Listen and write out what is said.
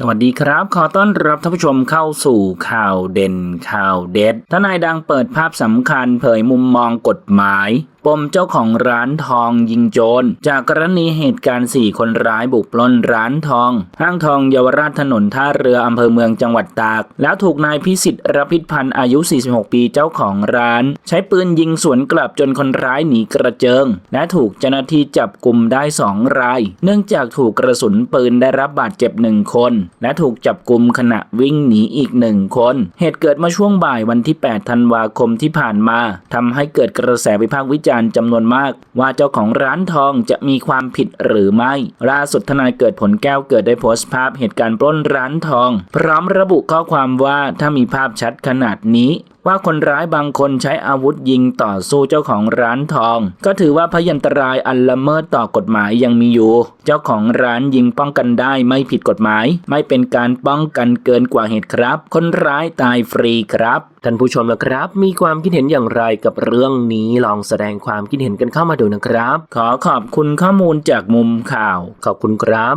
สวัสดีครับ ขอต้อนรับท่านผู้ชมเข้าสู่ข่าวเด่นข่าวเด็ด ทนายดังเปิดภาพสำคัญเผยมุมมองกฎหมาย ปมเจ้าของร้านทองยิงโจร จากกรณีเหตุการณ์ 4 คนร้ายบุกปล้นร้านทอง ห้างทองเยาวราชถนนท่าเรืออำเภอเมืองจังหวัดตาก แล้วถูกนายพิสิทธิ์รพิษพันธ์อายุ 46 ปีเจ้าของร้าน ใช้ปืนยิงสวนกลับจนคนร้ายหนีกระเจิง และถูกเจ้าหน้าที่จับกลุ่มได้สองราย เนื่องจากถูกกระสุนปืนได้รับบาดเจ็บหนึ่งคน และถูกจับกลุ่มขณะวิ่งหนีอีกหนึ่งคน เหตุเกิดเมาช่วงบ่ายวันที่ 8 ธันวาคมที่ผ่านมาทำให้เกิดกระแสวิพากษ์วิจารณ์จำนวนมาก ว่าเจ้าของร้านทองจะมีความผิดหรือไม่ ล่าสุดทนายเกิดผลแก้วเกิดได้โพสต์ภาพเหตุการณ์ปล้นร้านทอง พร้อมระบุข้อความว่าถ้ามีภาพชัดขนาดนี้ ว่าคนร้ายบางคนใช้อาวุธยิงต่อสู้เจ้าของร้านทอง ก็ถือว่าพยันตรายอันละเมิดต่อกฎหมายยังมีอยู่ เจ้าของร้านยิงป้องกันได้ไม่ผิดกฎหมาย ไม่เป็นการป้องกันเกินกว่าเหตุครับ คนร้ายตายฟรีครับท่านผู้ชมนะครับ มีความคิดเห็นอย่างไรกับเรื่องนี้ลองแสดงความคิดเห็นกันเข้ามาดูนะครับ ขอขอบคุณข้อมูลจากมุมข่าว ขอบคุณครับ